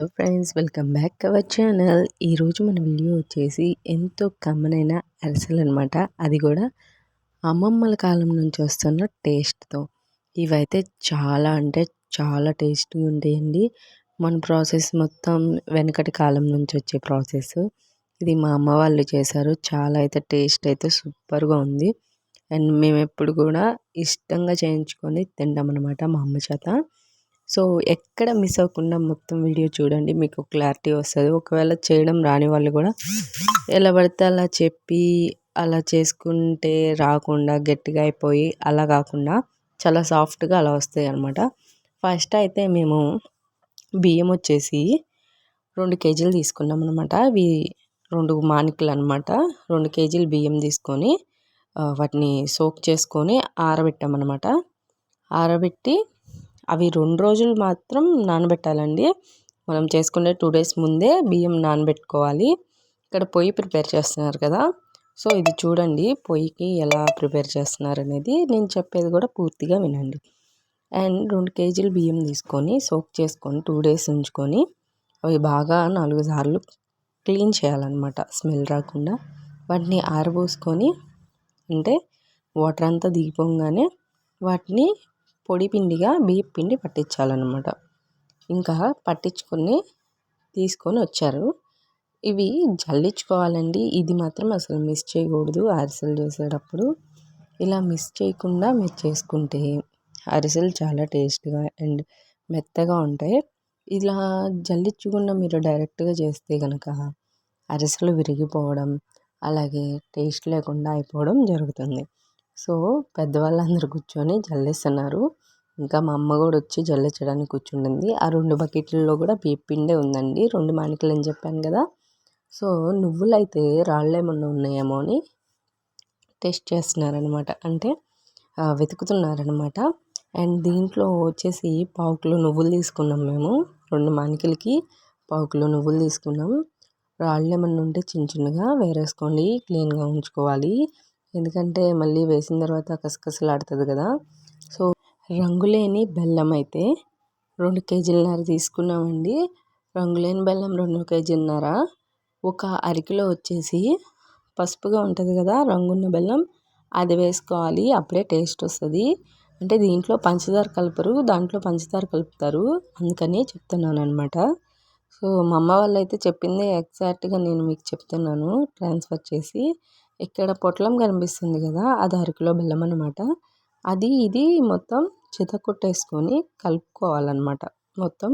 Hello friends welcome back our channel. ఈరోజు మన video వచ్చేసి ఎంతో కమ్మనైన అరిసెలు అనమాట అది కూడా అమ్మమ్మల కాలం నుంచి వస్తున్న టేస్ట్తో ఇవైతే చాలా అంటే చాలా టేస్ట్గా ఉంటాయండి. మన ప్రాసెస్ మొత్తం వెనకటి కాలం నుంచి వచ్చే ప్రాసెస్ ఇది మా అమ్మ వాళ్ళు చేశారు. చాలా అయితే టేస్ట్ అయితే సూపర్గా ఉంది. అండ్ మేము ఎప్పుడు కూడా ఇష్టంగా చేయించుకొని తింటాం అనమాట మా అమ్మ చేత. సో ఎక్కడ మిస్ అవ్వకుండా మొత్తం వీడియో చూడండి. మీకు క్లారిటీ వస్తుంది. ఒకవేళ చేయడం రాని వాళ్ళు కూడా ఎలా పడితే అలా చెప్పి అలా చేసుకుంటే రాకుండా గట్టిగా అయిపోయి అలా కాకుండా చాలా సాఫ్ట్గా అలా వస్తాయి అనమాట ఫస్ట్ అయితే మేము బియ్యం వచ్చేసి రెండు కేజీలు తీసుకున్నాం అనమాట అవి రెండు మానికలు అనమాట రెండు కేజీలు బియ్యం తీసుకొని వాటిని సోక్ చేసుకొని ఆరబెట్టామన్నమాట ఆరబెట్టి అవి రెండు రోజులు మాత్రం నానబెట్టాలండి. మనం చేసుకునే టూ డేస్ ముందే బియ్యం నానబెట్టుకోవాలి. ఇక్కడ పొయ్యి ప్రిపేర్ చేస్తున్నారు కదా. సో ఇది చూడండి పొయ్యికి ఎలా ప్రిపేర్ చేస్తున్నారు అనేది నేను చెప్పేది కూడా పూర్తిగా వినండి. అండ్ రెండు కేజీలు బియ్యం తీసుకొని సోక్ చేసుకొని టూ డేస్ ఉంచుకొని అవి బాగా నాలుగు సార్లు క్లీన్ చేయాలన్నమాట. స్మెల్ రాకుండా వాటిని ఆరబోసుకొని అంటే వాటర్ అంతా దిగిపోగానే వాటిని పొడి పిండిగా బియ్య పిండి పట్టించాలన్నమాట. ఇంకా పట్టించుకొని తీసుకొని వచ్చారు. ఇవి జల్లించుకోవాలండి. ఇది మాత్రం అసలు మిస్ చేయకూడదు అరిసెలు చేసేటప్పుడు. ఇలా మిస్ చేయకుండా మీరు చేసుకుంటే అరిసెలు చాలా టేస్ట్గా అండ్ మెత్తగా ఉంటాయి. ఇలా జల్లించకుండా మీరు డైరెక్ట్గా చేస్తే కనుక అరిసెలు విరిగిపోవడం అలాగే టేస్ట్ లేకుండా అయిపోవడం జరుగుతుంది. సో పెద్దవాళ్ళందరూ కూర్చొని జల్లిస్తున్నారు. ఇంకా మా అమ్మ కూడా వచ్చి జల్లించడానికి కూర్చుండింది ఆ రెండు బకెట్లలో కూడా పిండే ఉందండి. రెండు మాణికలు అని చెప్పాను కదా. సో నువ్వులు అయితే రాళ్ళు ఏమన్నా ఉన్నాయేమో అని టెస్ట్ చేస్తున్నారనమాట అంటే వెతుకుతున్నారనమాట అండ్ దీంట్లో వచ్చేసి పావు కిలో నువ్వులు తీసుకున్నాం మేము. రెండు మాణికలకి పావు కిలో నువ్వులు తీసుకున్నాం. రాళ్ళు ఏమన్నా ఉంటే చిన్న చిన్నగా వేరేసుకోండి. క్లీన్గా ఉంచుకోవాలి. ఎందుకంటే మళ్ళీ వేసిన తర్వాత కసకసలాడుతుంది కదా. సో రంగులేని బెల్లం అయితే రెండు కేజీలన్నర తీసుకున్నామండి. రంగులేని బెల్లం రెండు కేజీలన్నర. ఒక అరకిలో వచ్చేసి పసుపుగా ఉంటుంది కదా రంగున్న బెల్లం. అది వేసుకోవాలి అప్పుడే టేస్ట్ వస్తుంది. అంటే దీంట్లో పంచదార కలపరు దాంట్లో పంచదార కలుపుతారు. అందుకని చెప్తున్నాను అనమాట సో మా అమ్మ వాళ్ళు అయితే చెప్పింది ఎగ్జాక్ట్గా నేను మీకు చెప్తున్నాను ట్రాన్స్ఫర్ చేసి. ఇక్కడ పొట్లం కనిపిస్తుంది కదా అది అరకిలో బెల్లం అనమాట అది ఇది మొత్తం చితకొట్టేసుకొని కలుపుకోవాలన్నమాట. మొత్తం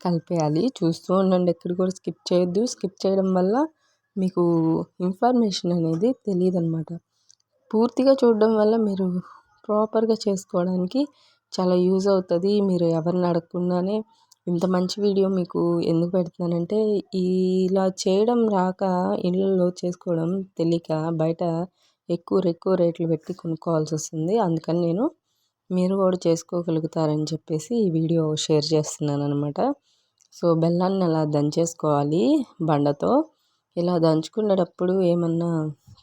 కలిపేయాలి. చూస్తూ ఉండండి ఎక్కడ కూడా స్కిప్ చేయొద్దు. స్కిప్ చేయడం వల్ల మీకు ఇన్ఫర్మేషన్ అనేది తెలియదు అనమాట పూర్తిగా చూడడం వల్ల మీరు ప్రాపర్గా చేసుకోవడానికి చాలా యూజ్ అవుతుంది. మీరు ఎవరిని అడగకుండానే ఇంత మంచి వీడియో మీకు ఎందుకు పెడుతున్నానంటే ఇలా చేయడం రాక ఇళ్ళల్లో చేసుకోవడం తెలియక బయట ఎక్కువ ఎక్కువ రేట్లు పెట్టి కొనుక్కోవాల్సి వస్తుంది. అందుకని నేను మీరు కూడా చేసుకోగలుగుతారని చెప్పేసి ఈ వీడియో షేర్ చేస్తున్నాను అనమాట సో బెల్లాన్ని అలా దంచేసుకోవాలి బండతో. ఇలా దంచుకునేటప్పుడు ఏమన్నా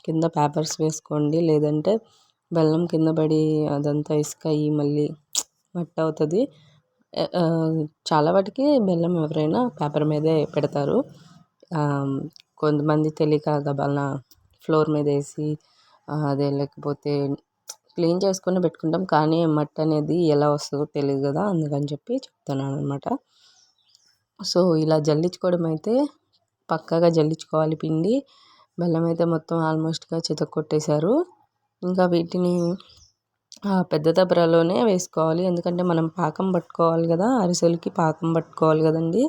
కింద పేపర్స్ వేసుకోండి లేదంటే బెల్లం కింద పడి అదంతా ఇసుక అయ్యి మళ్ళీ మట్టి అవుతుంది చాలా వాటికి బెల్లం ఎవరైనా పేపర్ మీదే పెడతారు. కొంతమంది తెలియక గబాలన ఫ్లోర్ మీద వేసి అదే లేకపోతే క్లీన్ చేసుకుని పెట్టుకుంటాం. కానీ మట్టి అనేది ఎలా వస్తుందో తెలియదు కదా అందుకని చెప్పి చెప్తున్నాను అనమాట సో ఇలా జల్లించుకోవడం అయితే పక్కగా జల్లించుకోవాలి. పిండి బెల్లం అయితే మొత్తం ఆల్మోస్ట్గా చితక్కొట్టేశారు. ఇంకా వీటిని పెద్ద దబరాలోనే వేసుకోవాలి. ఎందుకంటే మనం పాకం పట్టుకోవాలి కదా అరిసెలకి పాకం పట్టుకోవాలి కదండి.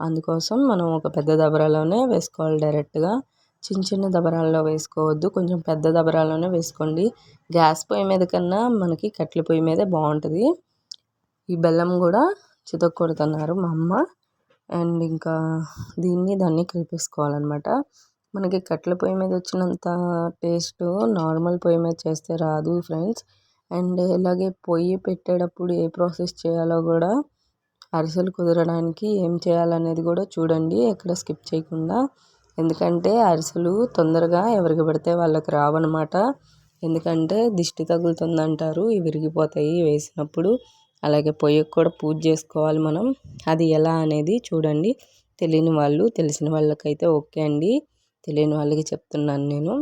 అందుకోసం మనం ఒక పెద్ద దబరాలోనే వేసుకోవాలి డైరెక్ట్గా. చిన్న చిన్న దబరాల్లో వేసుకోవద్దు. కొంచెం పెద్ద దబరాల్లోనే వేసుకోండి. గ్యాస్ పొయ్యి మీద కన్నా మనకి కట్టెల పొయ్యి మీదే బాగుంటుంది. ఈ బెల్లం కూడా చితక్కొడుతున్నారు మా అమ్మ. అండ్ ఇంకా దీన్ని దాన్ని కలిపేసుకోవాలన్నమాట. మనకి కట్టెల పొయ్యి మీద వచ్చినంత టేస్ట్ నార్మల్ పొయ్యి మీద చేస్తే రాదు ఫ్రెండ్స్. అండ్ ఇలాగే పొయ్యి పెట్టేటప్పుడు ఏ ప్రాసెస్ చేయాలో కూడా అరిసెలు కుదరడానికి ఏం చేయాలనేది కూడా చూడండి ఎక్కడ స్కిప్ చేయకుండా. ఎందుకంటే అరిసెలు తొందరగా ఎవరికి పడితే వాళ్ళకి రావన్నమాట. ఎందుకంటే దిష్టి తగులుతుంది అంటారు ఇవి విరిగిపోతాయి వేసినప్పుడు. అలాగే పొయ్యికి కూడా పూజ చేసుకోవాలి మనం. అది ఎలా అనేది చూడండి. తెలియని వాళ్ళు తెలిసిన వాళ్ళకైతే ఓకే అండి. తెలియని వాళ్ళకి చెప్తున్నాను నేను.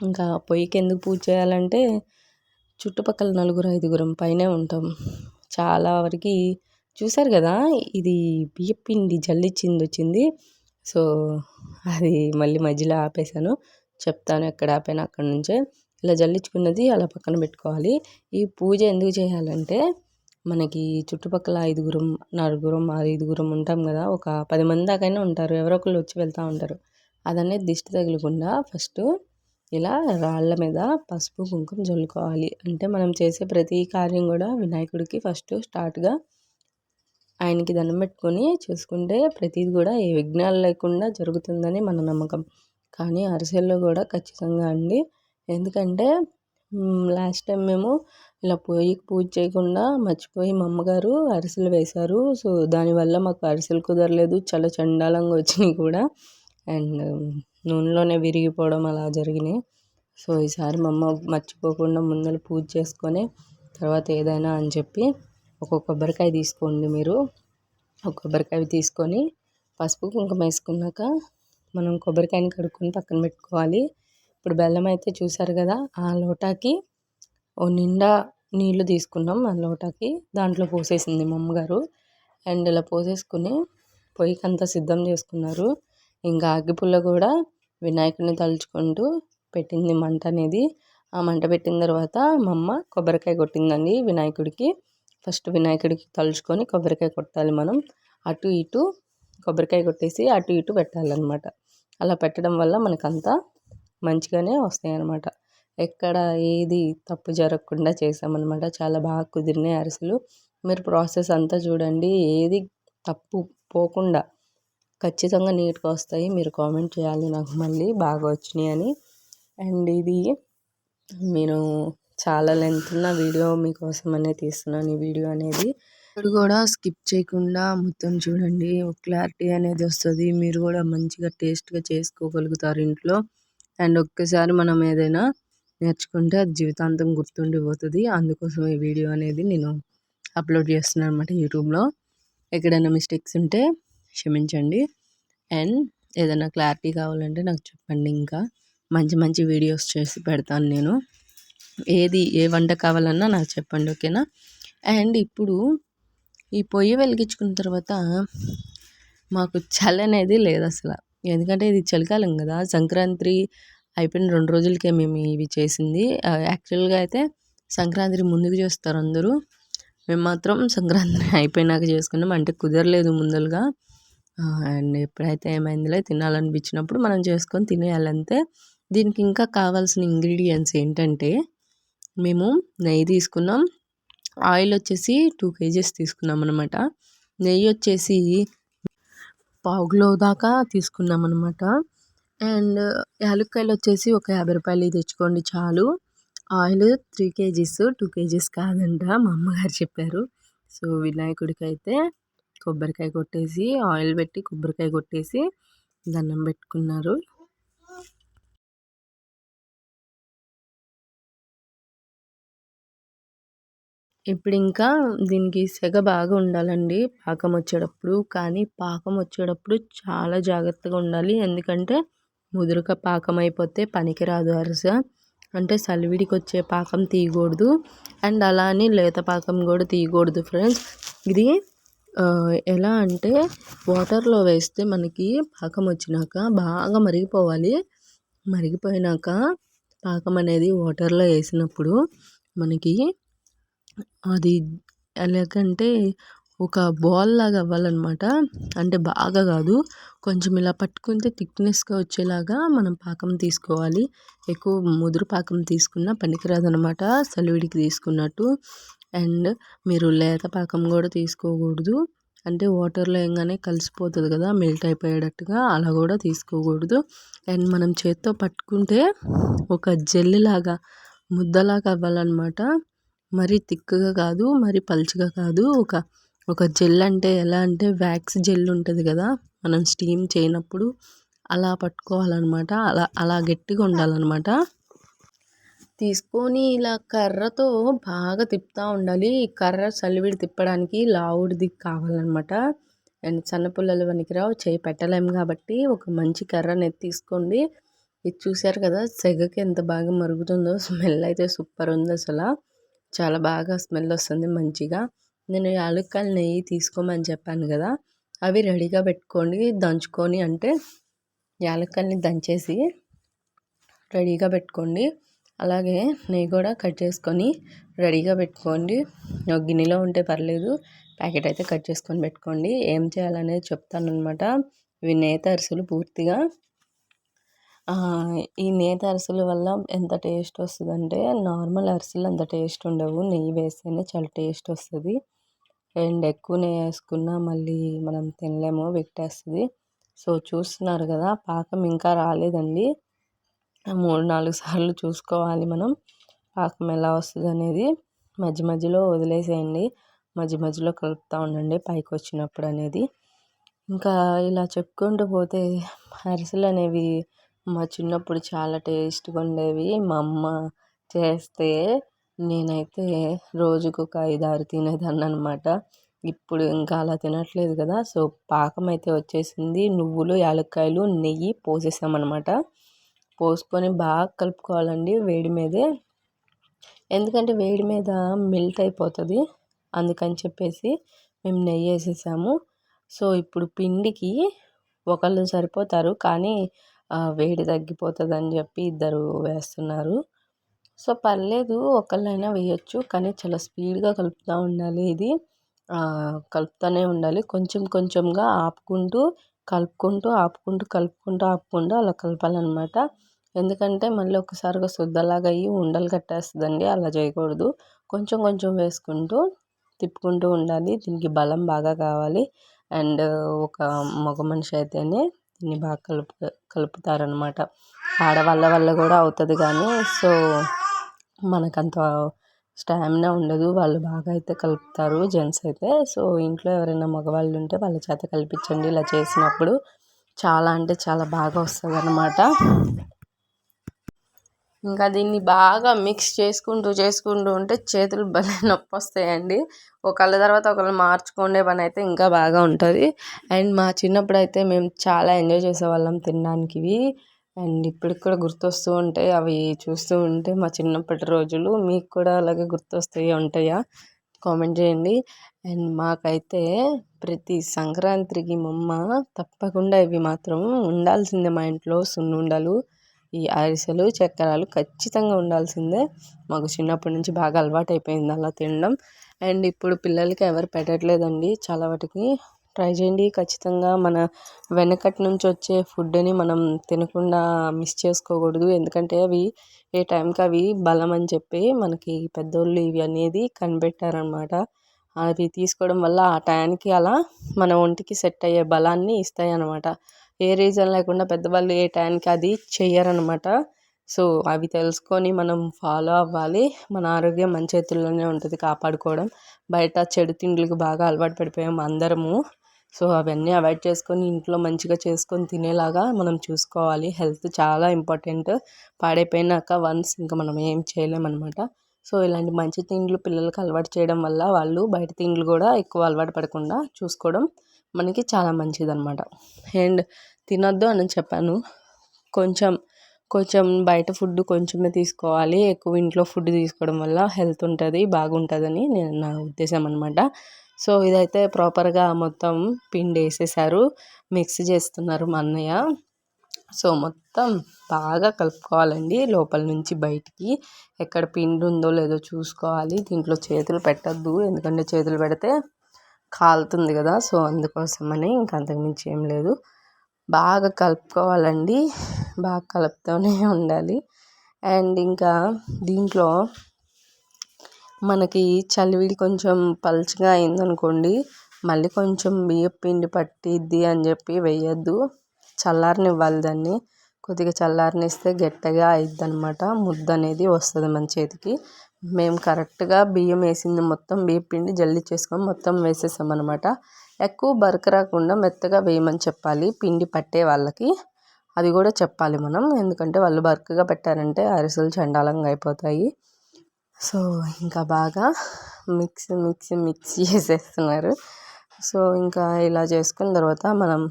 ఇంకా పొయ్యికి ఎందుకు పూజ చేయాలంటే చుట్టుపక్కల నలుగురు ఐదుగురం పైనే ఉంటాం. చాలా వరకు చూశారు కదా ఇది బియ్యపిండి జల్లిచ్చింది వచ్చింది. సో అది మళ్ళీ మధ్యలో ఆపేసాను చెప్తాను ఎక్కడ ఆపాను అక్కడ నుంచే. ఇలా జల్లించుకున్నది అలా పక్కన పెట్టుకోవాలి. ఈ పూజ ఎందుకు చేయాలంటే మనకి చుట్టుపక్కల ఐదుగురం నలుగురం ఐదుగురం ఉంటాం కదా ఒక పది మంది దాకైనా ఉంటారు. ఎవరో ఒకళ్ళు వచ్చి వెళ్తూ ఉంటారు. అదనే దిష్టి తగలకుండా ఫస్ట్ ఇలా రాళ్ళ మీద పసుపు కుంకుమ జల్లుకోవాలి. అంటే మనం చేసే ప్రతి కార్యం కూడా వినాయకుడికి ఫస్ట్ స్టార్ట్గా ఆయనకి దండం పెట్టుకొని చూసుకుంటే ప్రతిది కూడా ఏ విఘ్నాలు లేకుండా జరుగుతుందని మన నమ్మకం. కానీ అరిసెల్లో కూడా ఖచ్చితంగా అండి. ఎందుకంటే లాస్ట్ టైం మేము ఇలా పోయి పూజ చేయకుండా మర్చిపోయి మా అమ్మగారు అరిసెలు వేశారు. సో దానివల్ల మాకు అరిసెలు కుదరలేదు. చాలా చండాలంగా వచ్చినాయి కూడా. అండ్ నూనెలోనే విరిగిపోవడం అలా జరిగినాయి. సో ఈసారి మా అమ్మ మర్చిపోకుండా ముందర పూజ చేసుకొని తర్వాత ఏదైనా అని చెప్పి ఒక కొబ్బరికాయ తీసుకోండి మీరు. ఒక కొబ్బరికాయ తీసుకొని పసుపు కుంకుమ వేసుకున్నాక మనం కొబ్బరికాయని కడుక్కొని పక్కన పెట్టుకోవాలి. ఇప్పుడు బెల్లం అయితే చూసారు కదా ఆ లోటాకి ఓ నిండా నీళ్ళు తీసుకున్నాం. ఆ లోటాకి దాంట్లో పోసేసింది మా అమ్మగారు. అండ్ ఇలా పోసేసుకుని పొయ్యికి అంతా సిద్ధం చేసుకున్నారు. ఇంకా అగ్గిపుల్ల కూడా వినాయకుడిని తలుచుకుంటూ పెట్టింది మంట అనేది. ఆ మంట పెట్టిన తర్వాత మా అమ్మ కొబ్బరికాయ కొట్టిందండి వినాయకుడికి. ఫస్ట్ వినాయకుడికి తలుచుకొని కొబ్బరికాయ కొట్టాలి మనం. అటు ఇటు కొబ్బరికాయ కొట్టేసి అటు ఇటు పెట్టాలన్నమాట. అలా పెట్టడం వల్ల మనకంతా మంచిగానే వస్తాయి అన్నమాట ఎక్కడ ఏది తప్పు జరగకుండా చేసామన్నమాట చాలా బాగా కుదిరినాయి అరిసెలు. మీరు ప్రాసెస్ అంతా చూడండి. ఏది తప్పు పోకుండా ఖచ్చితంగా నీట్గా వస్తాయి. మీరు కామెంట్ చేయాలి. నాకు మళ్ళీ బాగా వచ్చినాయి అని. అండ్ ఇది నేను చాలా లెంత్ ఉన్న వీడియో మీకోసం అనే తీస్తున్నాను. ఈ వీడియో అనేది ఇప్పుడు కూడా స్కిప్ చేయకుండా మొత్తం చూడండి. క్లారిటీ అనేది వస్తుంది. మీరు కూడా మంచిగా టేస్ట్గా చేసుకోగలుగుతారు ఇంట్లో. అండ్ ఒక్కసారి మనం ఏదైనా నేర్చుకుంటే అది జీవితాంతం గుర్తుండిపోతుంది. అందుకోసం ఈ వీడియో అనేది నేను అప్లోడ్ చేస్తున్నాను అనమాట యూట్యూబ్లో. ఎక్కడైనా మిస్టేక్స్ ఉంటే క్షమించండి. అండ్ ఏదైనా క్లారిటీ కావాలంటే నాకు చెప్పండి ఇంకా. మంచి మంచి వీడియోస్ చేసి పెడతాను నేను. ఏది ఏ వంట కావాలన్నా నాకు చెప్పండి ఓకేనా? అండ్ ఇప్పుడు ఈ పొయ్యి వెలిగించుకున్న తర్వాత మాకు చలి అనేది లేదు అసలు. ఎందుకంటే ఇది చలికాలం కదా. సంక్రాంతి అయిపోయిన రెండు రోజులకే మేము ఇవి చేసింది. యాక్చువల్గా అయితే సంక్రాంతి ముందుకు చేస్తారు అందరూ. మేము మాత్రం సంక్రాంతి అయిపోయినాక చేసుకున్నాం. అంటే కుదరలేదు ముందలుగా అండ్ ఎప్పుడైతే ఏమైందిలే తినాలనిపించినప్పుడు మనం చేసుకొని తినేయాలంతే దీనికి ఇంకా కావాల్సిన ఇంగ్రీడియంట్స్ ఏంటంటే మేము నెయ్యి తీసుకున్నాం. ఆయిల్ వచ్చేసి టూ కేజీస్ తీసుకున్నాం అనమాట నెయ్యి వచ్చేసి పావు దాకా తీసుకున్నాం అనమాట అండ్ యాలక్కాయలు వచ్చేసి ఒక యాభై రూపాయలు తెచ్చుకోండి చాలు. Oil three KGs two KGs కాదంట మా అమ్మగారు చెప్పారు. సో వినాయకుడికి అయితే కొబ్బరికాయ కొట్టేసి ఆయిల్ పెట్టి కొబ్బరికాయ కొట్టేసి దండం పెట్టుకున్నారు. ఇప్పుడు ఇంకా దీనికి సెగ బాగా ఉండాలండి. పాకం వచ్చేటప్పుడు. కానీ పాకం వచ్చేటప్పుడు చాలా జాగ్రత్తగా ఉండాలి. ఎందుకంటే ముదురుక పాకం అయిపోతే పనికిరాదు అరస. అంటే సలివిడికి వచ్చే పాకం తీయకూడదు. అండ్ అలా అని లేత పాకం కూడా తీయకూడదు ఫ్రెండ్స్. ఇది ఎలా అంటే వాటర్లో వేస్తే మనకి పాకం వచ్చినాక బాగా మరిగిపోవాలి. మరిగిపోయినాక పాకం అనేది వాటర్లో వేసినప్పుడు మనకి అది ఎలాగంటే ఒక బాల్ లాగా అవ్వాలన్నమాట. అంటే బాగా కాదు కొంచెం ఇలా పట్టుకుంటే థిక్నెస్గా వచ్చేలాగా మనం పాకం తీసుకోవాలి. ఎక్కువ ముదురు పాకం తీసుకున్న పనికిరాదు అనమాట సలివిడికి తీసుకున్నట్టు అండ్ మీరు లేత పాకం కూడా తీసుకోకూడదు. అంటే వాటర్లో ఏంగానే కలిసిపోతుంది కదా మెల్ట్ అయిపోయేటట్టుగా అలా కూడా తీసుకోకూడదు. అండ్ మనం చేత్తో పట్టుకుంటే ఒక జెల్లులాగా ముద్దలాగా అవ్వాలన్నమాట. మరీ థిక్గా కాదు మరీ పలుచగా కాదు. ఒక ఒక జెల్ అంటే ఎలా అంటే వ్యాక్స్ జెల్ ఉంటుంది కదా మనం స్టీమ్ చేయనప్పుడు అలా పట్టుకోవాలన్నమాట. అలా అలా గట్టిగా ఉండాలన్నమాట. తీసుకొని ఇలా కర్రతో బాగా తిప్పుతూ ఉండాలి. కర్ర చలివిడి తిప్పడానికి లావుడిది కావాలన్నమాట. అండ్ సన్నపిల్లలు వనికిరావు చేయి పెట్టలేము కాబట్టి ఒక మంచి కర్ర అనేది తీసుకోండి. ఇది చూశారు కదా సెగకి ఎంత బాగా మరుగుతుందో స్మెల్ అయితే సూపర్ ఉంది అసలు. చాలా బాగా స్మెల్ వస్తుంది మంచిగా. నేను యాలక్కాయలు నెయ్యి తీసుకోమని చెప్పాను కదా అవి రెడీగా పెట్టుకోండి. దంచుకొని అంటే యాలక్కాయల్ని దంచేసి రెడీగా పెట్టుకోండి. అలాగే నెయ్యి కూడా కట్ చేసుకొని రెడీగా పెట్టుకోండి. గిన్నెలో ఉంటే పర్లేదు ప్యాకెట్ అయితే కట్ చేసుకొని పెట్టుకోండి. ఏం చేయాలనేది చెప్తాను అనమాట ఇవి నేత అరిసెలు పూర్తిగా. ఈ నేత అరిసెల వల్ల ఎంత టేస్ట్ వస్తుందంటే నార్మల్ అరిసెలు అంత టేస్ట్ ఉండవు. నెయ్యి వేస్తేనే చాలా టేస్ట్ వస్తుంది. అండ్ ఎక్కువ నెయ్యి వేసుకున్నా మళ్ళీ మనం తినలేము పెట్టేస్తుంది. సో చూస్తున్నారు కదా పాకం ఇంకా రాలేదండి. మూడు నాలుగు సార్లు చూసుకోవాలి మనం. పాకం ఎలా వస్తుంది అనేది మధ్య మధ్యలో వదిలేసేయండి. మధ్య మధ్యలో కలుపుతూ ఉండండి పైకి వచ్చినప్పుడు అనేది. ఇంకా ఇలా చెప్పుకుంటూ పోతే అరిసెలు అనేవి మా చిన్నప్పుడు చాలా టేస్ట్గా ఉండేవి. మా అమ్మ చేస్తే నేనైతే రోజుకు ఒక ఐదు ఆరు తినేదాన్ని అనమాట ఇప్పుడు ఇంకా అలా తినట్లేదు కదా సో పాకం అయితే వచ్చేసింది. నువ్వులు యాలక్కాయలు నెయ్యి పోసేసామన్నమాట. పోసుకొని బాగా కలుపుకోవాలండి వేడి మీదే. ఎందుకంటే వేడి మీద మెల్ట్ అయిపోతుంది. అందుకని చెప్పేసి మేము నెయ్యి వేసేసాము. సో ఇప్పుడు పిండికి ఒకళ్ళు సరిపోతారు కానీ వేడి తగ్గిపోతుంది అని చెప్పి ఇద్దరు వేస్తున్నారు. సో పర్లేదు ఒకళ్ళైనా వేయచ్చు కానీ చాలా స్పీడ్గా కలుపుతూ ఉండాలి ఇది. కలుపుతూనే ఉండాలి. కొంచెం కొంచెంగా ఆపుకుంటూ కలుపుకుంటూ ఆపుకుంటూ కలుపుకుంటూ ఆపుకుంటూ అలా కలపాలన్నమాట. ఎందుకంటే మళ్ళీ ఒకసారిగా శుద్ధలాగా అయ్యి ఉండలు కట్టేస్తుందండి అలా చేయకూడదు. కొంచెం కొంచెం వేసుకుంటూ తిప్పుకుంటూ ఉండాలి దీనికి బలం బాగా కావాలి. అండ్ ఒక మగ మనిషి అయితేనే దీన్ని బాగా కలుపు కలుపుతారనమాట ఆడవాళ్ళ వల్ల కూడా అవుతుంది కానీ సో మనకంత స్టామినా ఉండదు. వాళ్ళు బాగా అయితే కలుపుతారు జెంట్స్ అయితే. సో ఇంట్లో ఎవరైనా మగవాళ్ళు ఉంటే వాళ్ళ చేత కల్పించండి ఇలా చేసినప్పుడు. చాలా అంటే చాలా బాగా వస్తుంది అనమాట ఇంకా దీన్ని బాగా మిక్స్ చేసుకుంటూ చేసుకుంటూ ఉంటే చేతులు భలే నొప్పి వస్తాయండి ఒకళ్ళ తర్వాత ఒకళ్ళు మార్చుకునే పని అయితే ఇంకా బాగా ఉంటుంది. అండ్ మా చిన్నప్పుడు అయితే మేము చాలా ఎంజాయ్ చేసేవాళ్ళం తినడానికి ఇవి. అండ్ ఇప్పటికి కూడా గుర్తొస్తూ ఉంటాయి. అవి చూస్తూ ఉంటే మా చిన్నప్పటి రోజులు మీకు కూడా అలాగే గుర్తొస్తాయి ఉంటాయా? కామెంట్ చేయండి. అండ్ మాకైతే ప్రతి సంక్రాంతికి మొమ్మ తప్పకుండా ఇవి మాత్రం ఉండాల్సిందే మా ఇంట్లో సున్నుండలు. ఈ అరిసెలు చక్కెరలు ఖచ్చితంగా ఉండాల్సిందే. మాకు చిన్నప్పటి నుంచి బాగా అలవాటు అయిపోయింది అలా తినడం. అండ్ ఇప్పుడు పిల్లలకి ఎవరు పెట్టట్లేదండి. చాలా వాటికి ట్రై చేయండి. ఖచ్చితంగా మన వెనకటి నుంచి వచ్చే ఫుడ్ని మనం తినకుండా మిస్ చేసుకోకూడదు. ఎందుకంటే అవి ఏ టైంకి అవి బలం అని చెప్పి మనకి పెద్దోళ్ళు ఇవి అనేది కనిపెట్టారనమాట అవి తీసుకోవడం వల్ల ఆ టైంకి అలా మన ఒంటికి సెట్ అయ్యే బలాన్ని ఇస్తాయి అన్నమాట ఏ రీజన్ లేకుండా పెద్దవాళ్ళు ఏ టైంకి అది చెయ్యరనమాట. సో అవి తెలుసుకొని మనం ఫాలో అవ్వాలి. మన ఆరోగ్యం మన చేతుల్లోనే ఉంటుంది కాపాడుకోవడం. బయట చెడు తిండ్లకు బాగా అలవాటు పడిపోయాం అందరము. సో అవన్నీ అవాయిడ్ చేసుకొని ఇంట్లో మంచిగా చేసుకొని తినేలాగా మనం చూసుకోవాలి. హెల్త్ చాలా ఇంపార్టెంట్. పాడైపోయినాక వన్స్ ఇంకా మనం ఏం చేయలేమన్నమాట సో ఇలాంటి మంచి తిండ్లు పిల్లలకు అలవాటు చేయడం వల్ల వాళ్ళు బయట తిండ్లు కూడా ఎక్కువ అలవాటు పడకుండా చూసుకోవడం మనకి చాలా మంచిదన్నమాట. అండ్ తినొద్దు అని చెప్పాను. కొంచెం కొంచెం బయట ఫుడ్ కొంచెమే తీసుకోవాలి. ఎక్కువ ఇంట్లో ఫుడ్ తీసుకోవడం వల్ల హెల్త్ ఉంటుంది బాగుంటుందని నేను నా ఉద్దేశం అనమాట సో ఇదైతే ప్రాపర్గా మొత్తం పిండి వేసేసారు. మిక్స్ చేస్తున్నారు మా అన్నయ్య. సో మొత్తం బాగా కలుపుకోవాలండి. లోపల నుంచి బయటికి ఎక్కడ పిండి ఉందో లేదో చూసుకోవాలి. దీంట్లో చేతులు పెట్టద్దు. ఎందుకంటే చేతులు పెడితే కాలుతుంది కదా సో అందుకోసమని ఇంక అంతకుమించి ఏం లేదు. బాగా కలుపుకోవాలండి. బాగా కలుపుతూనే ఉండాలి. అండ్ ఇంకా దీంట్లో మనకి చలివిడి కొంచెం పలుచగా అయిందనుకోండి మళ్ళీ కొంచెం బియ్యం పిండి పట్టిద్ది అని చెప్పి వేయద్దు. చల్లారనివ్వాలి దాన్ని. కొద్దిగా చల్లారనిస్తే గట్టిగా అయిద్ది అనమాట ముద్ద అనేది వస్తుంది మన చేతికి. మేము కరెక్ట్గా బియ్యం వేసింది మొత్తం బియ్యం పిండి జల్లి చేసుకొని మొత్తం వేసేసాం అనమాట ఎక్కువ బరక రాకుండా మెత్తగా వేయమని చెప్పాలి పిండి పట్టే వాళ్ళకి. అది కూడా చెప్పాలి మనం ఎందుకంటే వాళ్ళు బరకగా పెట్టారంటే అరిసెలు చండాలంగా అయిపోతాయి. సో ఇంకా బాగా మిక్స్ మిక్స్ మిక్స్ చేసేస్తున్నారు. సో ఇంకా ఇలా చేసుకున్న తర్వాత మనం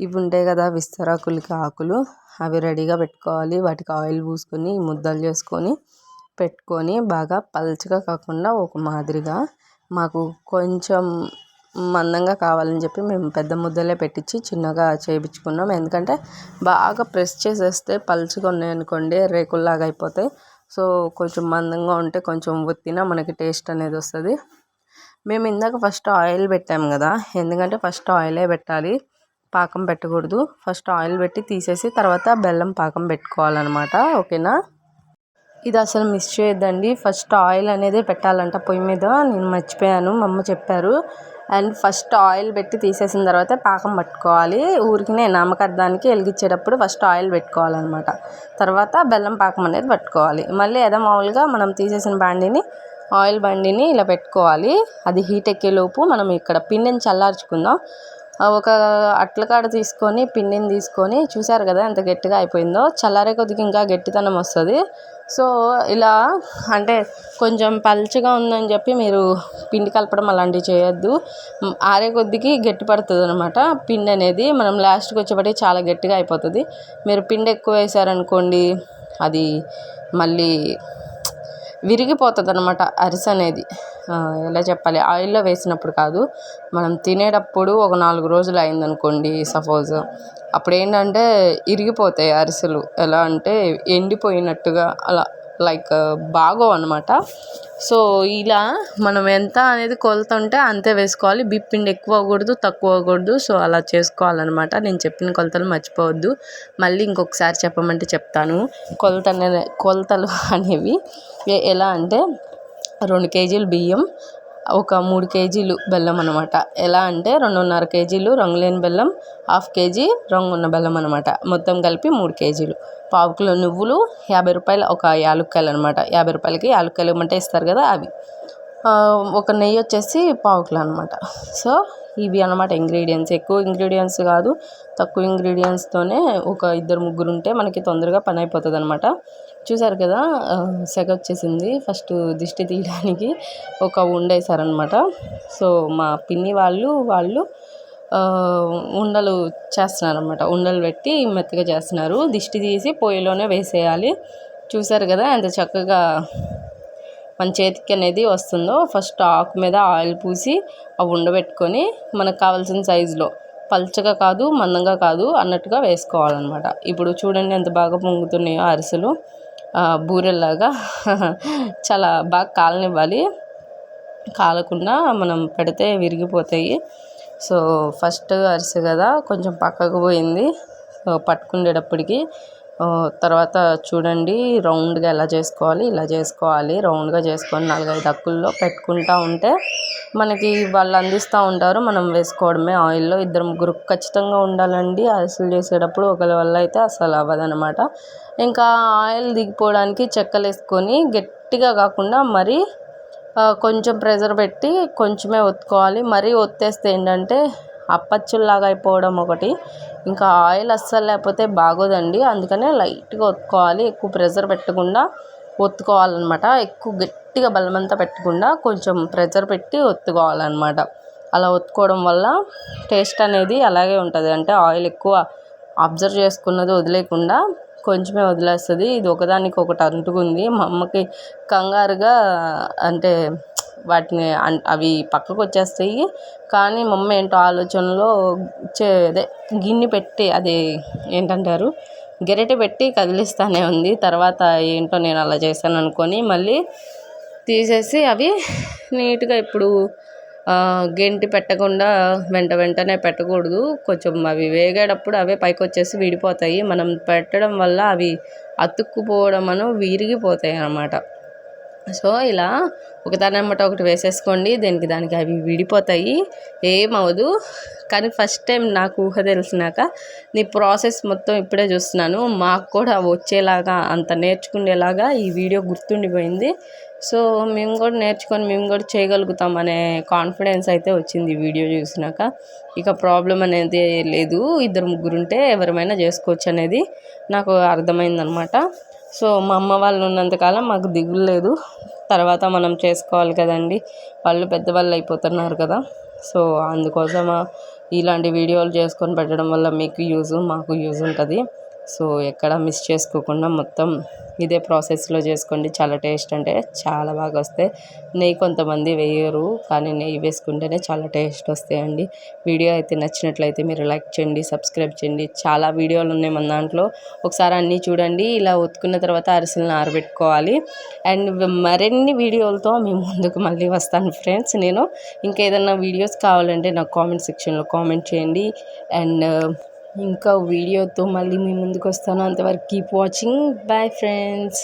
ఇవి ఉంటాయి కదా విస్తరాకులకి ఆకులు అవి రెడీగా పెట్టుకోవాలి. వాటికి ఆయిల్ పూసుకొని ముద్దలు చేసుకొని పెట్టుకొని బాగా పల్చగా కాకుండా ఒక మాదిరిగా మాకు కొంచెం మందంగా కావాలని చెప్పి మేము పెద్ద ముద్దలే పెట్టించి చిన్నగా చేయించుకున్నాం ఎందుకంటే బాగా ప్రెస్ చేసేస్తే పలుచగా ఉన్నాయనుకోండి రేకుల్లాగా అయిపోతాయి. సో కొంచెం మందంగా ఉంటే కొంచెం ఒత్తిన మనకి టేస్ట్ అనేది వస్తుంది. మేము ఇందాక ఫస్ట్ ఆయిల్ పెట్టాము కదా ఎందుకంటే ఫస్ట్ ఆయిలే పెట్టాలి పాకం పెట్టకూడదు. ఫస్ట్ ఆయిల్ పెట్టి తీసేసి తర్వాత బెల్లం పాకం పెట్టుకోవాలన్నమాట ఓకేనా? ఇది అసలు మిస్ చేయొద్దండి. ఫస్ట్ ఆయిల్ అనేది పెట్టాలంట పొయ్యి మీద. నేను మర్చిపోయాను. మా అమ్మ చెప్పారు. అండ్ ఫస్ట్ ఆయిల్ పెట్టి తీసేసిన తర్వాత పాకం పట్టుకోవాలి. ఊరికినే నామకార్థానికి వెలిగించేటప్పుడు ఫస్ట్ ఆయిల్ పెట్టుకోవాలన్నమాట. తర్వాత బెల్లం పాకం అనేది పట్టుకోవాలి. మళ్ళీ ఏదో మామూలుగా మనం తీసేసిన బండిని ఆయిల్ బండిని ఇలా పెట్టుకోవాలి. అది హీట్ ఎక్కేలోపు మనం ఇక్కడ పిండిని చల్లార్చుకుందాం. ఒక అట్లకాడ తీసుకొని పిండిని తీసుకొని చూసారు కదా ఎంత గట్టిగా అయిపోయిందో? చల్లారే కొద్దిగా ఇంకా గట్టితనం వస్తుంది. సో ఇలా అంటే కొంచెం పల్చగా ఉందని చెప్పి మీరు పిండి కలపడం అలాంటివి చేయొద్దు. ఆరే కొద్దికి గట్టి పడుతుంది అనమాట పిండి అనేది మనం లాస్ట్కి వచ్చేప్పటికి చాలా గట్టిగా అయిపోతుంది. మీరు పిండి ఎక్కువ వేసారనుకోండి అది మళ్ళీ విరిగిపోతుంది అనమాట అరిసె అనేది. ఎలా చెప్పాలి? ఆయిల్లో వేసినప్పుడు కాదు మనం తినేటప్పుడు ఒక నాలుగు రోజులు అయిందనుకోండి సపోజ్. అప్పుడు ఏంటంటే ఇరిగిపోతాయి అరిసెలు. ఎలా అంటే ఎండిపోయినట్టుగా అలా లైక్ బాగో అనమాట సో ఇలా మనం ఎంత అనేది కొలత ఉంటే అంతే వేసుకోవాలి. బిప్పిండి ఎక్కువ అవ్వకూడదు తక్కువ అవ్వకూడదు. సో అలా చేసుకోవాలన్నమాట. నేను చెప్పిన కొలతలు మర్చిపోవద్దు. మళ్ళీ ఇంకొకసారి చెప్పమంటే చెప్తాను. కొలత కొలతలు అనేవి ఎలా అంటే రెండు కేజీలు బియ్యం ఒక మూడు కేజీలు బెల్లం అనమాట ఎలా అంటే రెండున్నర కేజీలు రంగులేని బెల్లం హాఫ్ కేజీ రంగు ఉన్న బెల్లం అనమాట మొత్తం కలిపి మూడు కేజీలు. పావు కిలో నువ్వులు యాభై రూపాయలు ఒక యాలుక్కాయలు అనమాట యాభై రూపాయలకి యాలుక్కాయలు ఇవ్వమంటే ఇస్తారు కదా అవి. ఒక నెయ్యి వచ్చేసి పావు కిలో అనమాట సో ఇవి అనమాట ఇంగ్రీడియంట్స్ ఎక్కువ ఇంగ్రీడియంట్స్ కాదు తక్కువ ఇంగ్రీడియంట్స్తోనే ఒక ఇద్దరు ముగ్గురు ఉంటే మనకి తొందరగా పని అయిపోతుంది అనమాట చూసారు కదా సెగ వచ్చేసింది. ఫస్ట్ దిష్టి తీయడానికి ఒక ఉండేసారనమాట సో మా పిన్ని వాళ్ళు వాళ్ళు ఉండలు చేస్తున్నారు అనమాట ఉండలు పెట్టి మెత్తగా చేస్తున్నారు. దిష్టి తీసి పొయ్యిలోనే వేసేయాలి. చూసారు కదా ఎంత చక్కగా మన చేతికి అనేది వస్తుందో ఫస్ట్ ఆకు మీద ఆయిల్ పూసి అవి ఉండబెట్టుకొని మనకు కావాల్సిన సైజులో పల్చగా కాదు మందంగా కాదు అన్నట్టుగా వేసుకోవాలన్నమాట. ఇప్పుడు చూడండి ఎంత బాగా పొంగుతున్నాయో అరిసెలు. బూరెల్లాగా చాలా బాగా కాలనివ్వాలి. కాలకుండా మనం పెడితే విరిగిపోతాయి. సో ఫస్ట్ అరిసె కదా కొంచెం పక్కకు పోయింది. పట్టుకునేటప్పటికి తర్వాత చూడండి రౌండ్గా ఎలా చేసుకోవాలి ఇలా చేసుకోవాలి రౌండ్గా చేసుకొని నాలుగైదు అక్కుల్లో పెట్టుకుంటూ ఉంటే మనకి వాళ్ళు అందిస్తూ ఉంటారు. మనం వేసుకోవడమే ఆయిల్లో ఇద్దరు ముగ్గురు ఖచ్చితంగా ఉండాలండి. అరిసెలు చేసేటప్పుడు ఒకరి వల్ల అయితే అసలు అవ్వదనమాట ఇంకా ఆయిల్ దిగిపోవడానికి చెక్కలు వేసుకొని గట్టిగా కాకుండా మరీ కొంచెం ప్రెజర్ పెట్టి కొంచెమే ఒత్తుకోవాలి. మరీ ఒత్తేస్తే ఏంటంటే అప్పచ్చుల్లాగా అయిపోవడం ఒకటి. ఇంకా ఆయిల్ అస్సలు లేకపోతే బాగోదండి. అందుకనే లైట్గా ఒత్తుకోవాలి. ఎక్కువ ప్రెజర్ పెట్టకుండా ఒత్తుకోవాలన్నమాట. ఎక్కువ గట్టిగా బలమంతా పెట్టకుండా కొంచెం ప్రెజర్ పెట్టి ఒత్తుకోవాలన్నమాట. అలా ఒత్తుకోవడం వల్ల టేస్ట్ అనేది అలాగే ఉంటుంది. అంటే ఆయిల్ ఎక్కువ అబ్జర్వ్ చేసుకున్నది వదిలేయకుండా కొంచెమే వదిలేస్తుంది. ఇది ఒకదానికి ఒకటి అంటుకుంది. మా అమ్మకి కంగారుగా అంటే వాటిని అవి పక్కకు వచ్చేస్తాయి. కానీ మా అమ్మ ఏంటో ఆలోచనలో చే అదే గిన్నె పెట్టి అది ఏంటంటారు? గరిటె పెట్టి కదిలిస్తానే ఉంది. తర్వాత ఏంటో నేను అలా చేశాను అనుకొని మళ్ళీ తీసేసి అవి నీట్గా ఇప్పుడు గెంటి పెట్టకుండా వెంట వెంటనే పెట్టకూడదు. కొంచెం అవి వేగేటప్పుడు అవే పైకి వచ్చేసి విడిపోతాయి. మనం పెట్టడం వల్ల అవి అతుక్కుపోవడం అను విరిగిపోతాయి అన్నమాట. సో ఇలా ఒకదాని వెంబట ఒకటి వేసేసుకోండి దీనికి దానికి అవి విడిపోతాయి. ఏమవదు కానీ ఫస్ట్ టైం నాకు ఊహ తెలిసినాక నీ ప్రాసెస్ మొత్తం ఇప్పుడే చూస్తున్నాను. మాకు కూడా వచ్చేలాగా అంత నేర్చుకునేలాగా ఈ వీడియో గుర్తుండిపోయింది. సో మేము కూడా నేర్చుకొని మేము కూడా చేయగలుగుతాం అనే కాన్ఫిడెన్స్ అయితే వచ్చింది ఈ వీడియో చూసినాక. ఇక ప్రాబ్లం అనేది లేదు. ఇద్దరు ముగ్గురు ఉంటే ఎవరమైనా చేసుకోవచ్చు అనేది నాకు అర్థమైందనమాట. సో మా అమ్మ వాళ్ళు ఉన్నంతకాలం మాకు దిగులు లేదు. తర్వాత మనం చేసుకోవాలి కదండి. వాళ్ళు పెద్దవాళ్ళు అయిపోతున్నారు కదా. సో అందుకోసమా ఇలాంటి వీడియోలు చేసుకొని పెట్టడం వల్ల మీకు యూజ్ మాకు యూజ్ ఉంటుంది. సో ఎక్కడ మిస్ చేసుకోకుండా మొత్తం ఇదే ప్రాసెస్లో చేసుకోండి. చాలా టేస్ట్ అంటే చాలా బాగా వస్తాయి. నెయ్యి కొంతమంది వేయరు కానీ నెయ్యి వేసుకుంటేనే చాలా టేస్ట్ వస్తాయండి. వీడియో అయితే నచ్చినట్లయితే మీరు లైక్ చేయండి సబ్స్క్రైబ్ చేయండి. చాలా వీడియోలు ఉన్నాయి మన దాంట్లో. ఒకసారి అన్నీ చూడండి. ఇలా ఉతుకున్న తర్వాత అరిసెలను ఆరబెట్టుకోవాలి. అండ్ మరిన్ని వీడియోలతో మేము ముందుకు మళ్ళీ వస్తాను ఫ్రెండ్స్. నేను ఇంకేదన్నా వీడియోస్ కావాలంటే నాకు కామెంట్ సెక్షన్లో కామెంట్ చేయండి. అండ్ ఇంకా వీడియోతో మళ్ళీ మీ ముందుకు వస్తాను. అంతవరకు కీప్ వాచింగ్ బాయ్ ఫ్రెండ్స్